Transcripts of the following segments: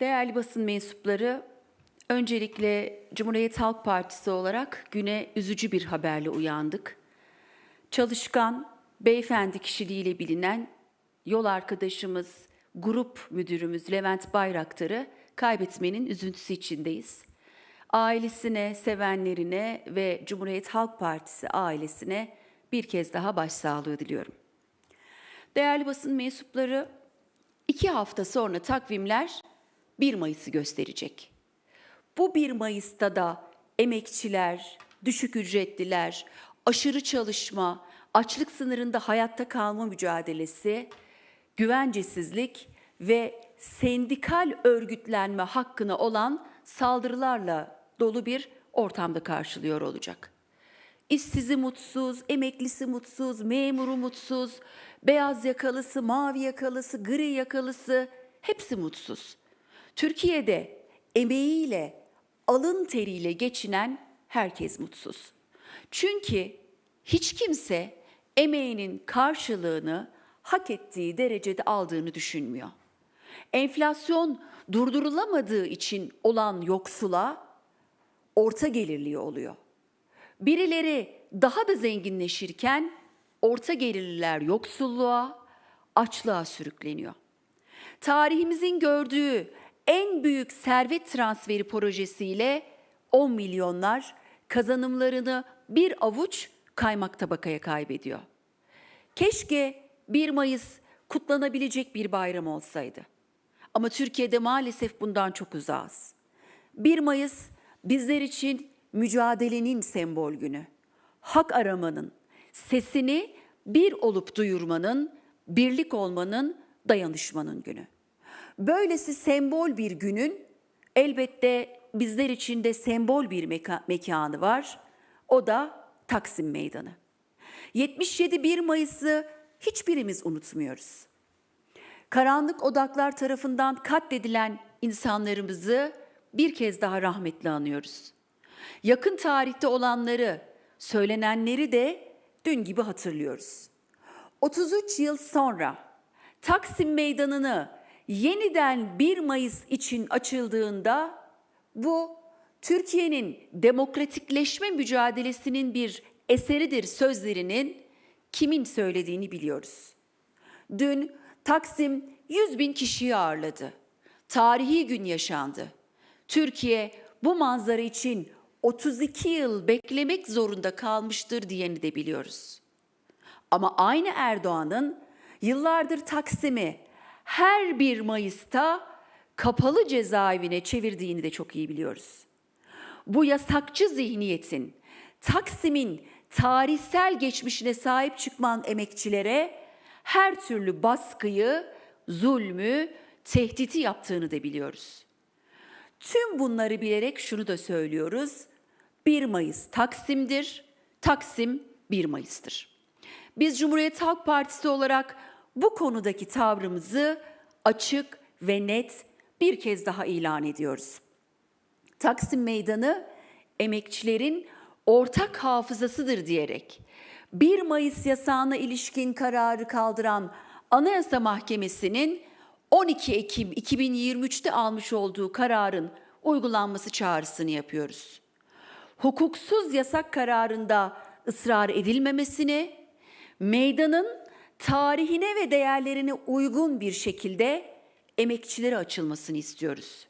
Değerli basın mensupları, öncelikle Cumhuriyet Halk Partisi olarak güne üzücü bir haberle uyandık. Çalışkan, beyefendi kişiliğiyle bilinen yol arkadaşımız, grup müdürümüz Levent Bayraktar'ı kaybetmenin üzüntüsü içindeyiz. Ailesine, sevenlerine ve Cumhuriyet Halk Partisi ailesine bir kez daha başsağlığı diliyorum. Değerli basın mensupları, iki hafta sonra takvimler 1 Mayıs'ı gösterecek. Bu 1 Mayıs'ta da emekçiler, düşük ücretliler, aşırı çalışma, açlık sınırında hayatta kalma mücadelesi, güvencesizlik ve sendikal örgütlenme hakkına olan saldırılarla dolu bir ortamda karşılıyor olacak. İşsizi mutsuz, emeklisi mutsuz, memuru mutsuz, beyaz yakalısı, mavi yakalısı, gri yakalısı hepsi mutsuz. Türkiye'de emeğiyle, alın teriyle geçinen herkes mutsuz. Çünkü hiç kimse emeğinin karşılığını hak ettiği derecede aldığını düşünmüyor. Enflasyon durdurulamadığı için olan yoksula orta gelirliği oluyor. Birileri daha da zenginleşirken orta gelirliler yoksulluğa, açlığa sürükleniyor. Tarihimizin gördüğü en büyük servet transferi projesiyle 10 milyonlar kazanımlarını bir avuç kaymak tabakaya kaybediyor. Keşke 1 Mayıs kutlanabilecek bir bayram olsaydı. Ama Türkiye'de maalesef bundan çok uzağız. 1 Mayıs bizler için mücadelenin sembol günü. Hak aramanın, sesini bir olup duyurmanın, birlik olmanın, dayanışmanın günü. Böylesi sembol bir günün elbette bizler için de sembol bir meka- mekanı var. O da Taksim Meydanı. 77 1 Mayıs'ı hiçbirimiz unutmuyoruz. Karanlık odaklar tarafından katledilen insanlarımızı bir kez daha rahmetle anıyoruz. Yakın tarihte olanları, söylenenleri de dün gibi hatırlıyoruz. 33 yıl sonra Taksim Meydanı'nı yeniden 1 Mayıs için açıldığında bu Türkiye'nin demokratikleşme mücadelesinin bir eseridir sözlerinin kimin söylediğini biliyoruz. Dün Taksim 100 bin kişiyi ağırladı. Tarihi gün yaşandı. Türkiye bu manzara için 32 yıl beklemek zorunda kalmıştır diyeni de biliyoruz. Ama aynı Erdoğan'ın yıllardır Taksim'i her bir Mayıs'ta kapalı cezaevine çevirdiğini de çok iyi biliyoruz. Bu yasakçı zihniyetin Taksim'in tarihsel geçmişine sahip çıkman emekçilere her türlü baskıyı, zulmü, tehditi yaptığını da biliyoruz. Tüm bunları bilerek şunu da söylüyoruz. 1 Mayıs Taksim'dir, Taksim 1 Mayıs'tır. Biz Cumhuriyet Halk Partisi olarak bu konudaki tavrımızı açık ve net bir kez daha ilan ediyoruz. Taksim Meydanı emekçilerin ortak hafızasıdır diyerek 1 Mayıs yasağına ilişkin kararı kaldıran Anayasa Mahkemesi'nin 12 Ekim 2023'te almış olduğu kararın uygulanması çağrısını yapıyoruz. Hukuksuz yasak kararında ısrar edilmemesini, meydanın tarihine ve değerlerine uygun bir şekilde emekçilere açılmasını istiyoruz.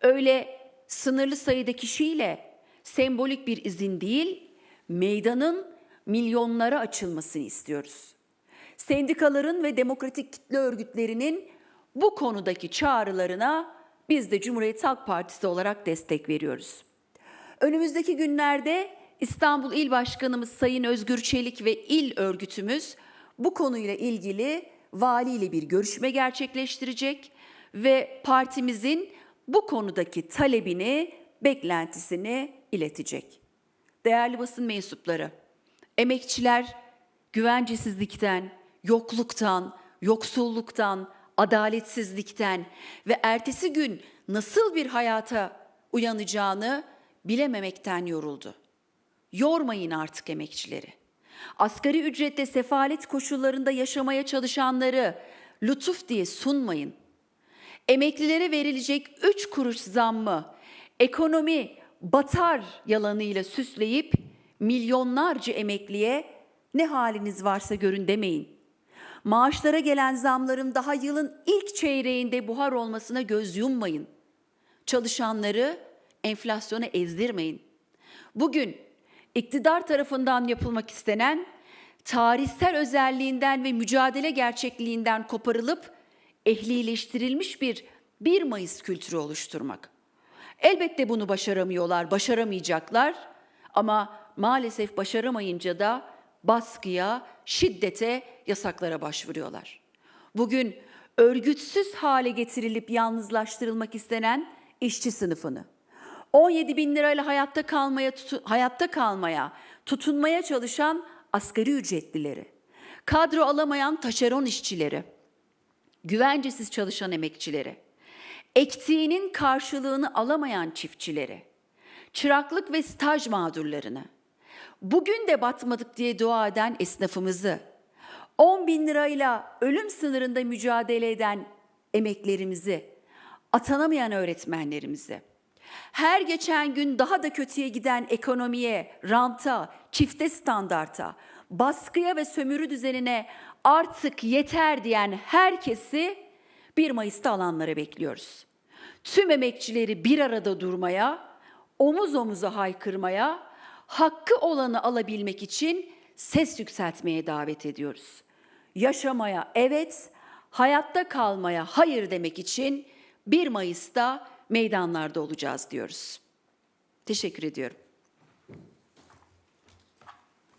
Öyle sınırlı sayıda kişiyle sembolik bir izin değil, meydanın milyonlara açılmasını istiyoruz. Sendikaların ve demokratik kitle örgütlerinin bu konudaki çağrılarına biz de Cumhuriyet Halk Partisi olarak destek veriyoruz. Önümüzdeki günlerde İstanbul İl Başkanımız Sayın Özgür Çelik ve il örgütümüz bu konuyla ilgili valiyle bir görüşme gerçekleştirecek ve partimizin bu konudaki talebini, beklentisini iletecek. Değerli basın mensupları, emekçiler güvencesizlikten, yokluktan, yoksulluktan, adaletsizlikten ve ertesi gün nasıl bir hayata uyanacağını bilememekten yoruldu. Yormayın artık emekçileri. Asgari ücrette sefalet koşullarında yaşamaya çalışanları lütuf diye sunmayın. emeklilere verilecek 3 kuruş zammı ekonomi batar yalanıyla süsleyip milyonlarca emekliye ne haliniz varsa görün demeyin. Maaşlara gelen zamların daha yılın ilk çeyreğinde buhar olmasına göz yummayın. Çalışanları enflasyona ezdirmeyin. Bugün iktidar tarafından yapılmak istenen tarihsel özelliğinden ve mücadele gerçekliğinden koparılıp ehlileştirilmiş bir 1 Mayıs kültürü oluşturmak. Elbette bunu başaramıyorlar, başaramayacaklar ama maalesef başaramayınca da baskıya, şiddete, yasaklara başvuruyorlar. Bugün örgütsüz hale getirilip yalnızlaştırılmak istenen işçi sınıfını, 17 bin lirayla hayatta kalmaya, tutu- hayatta kalmaya, tutunmaya çalışan asgari ücretlileri, kadro alamayan taşeron işçileri, güvencesiz çalışan emekçileri, ektiğinin karşılığını alamayan çiftçileri, çıraklık ve staj mağdurlarını, bugün de batmadık diye dua eden esnafımızı, 10 bin lirayla ölüm sınırında mücadele eden emeklerimizi, atanamayan öğretmenlerimizi, her geçen gün daha da kötüye giden ekonomiye, ranta, çifte standarta, baskıya ve sömürü düzenine artık yeter diyen herkesi 1 Mayıs'ta alanlara bekliyoruz. Tüm emekçileri bir arada durmaya, omuz omuza haykırmaya, hakkı olanı alabilmek için ses yükseltmeye davet ediyoruz. Yaşamaya evet, hayatta kalmaya hayır demek için 1 Mayıs'ta meydanlarda olacağız diyoruz. Teşekkür ediyorum.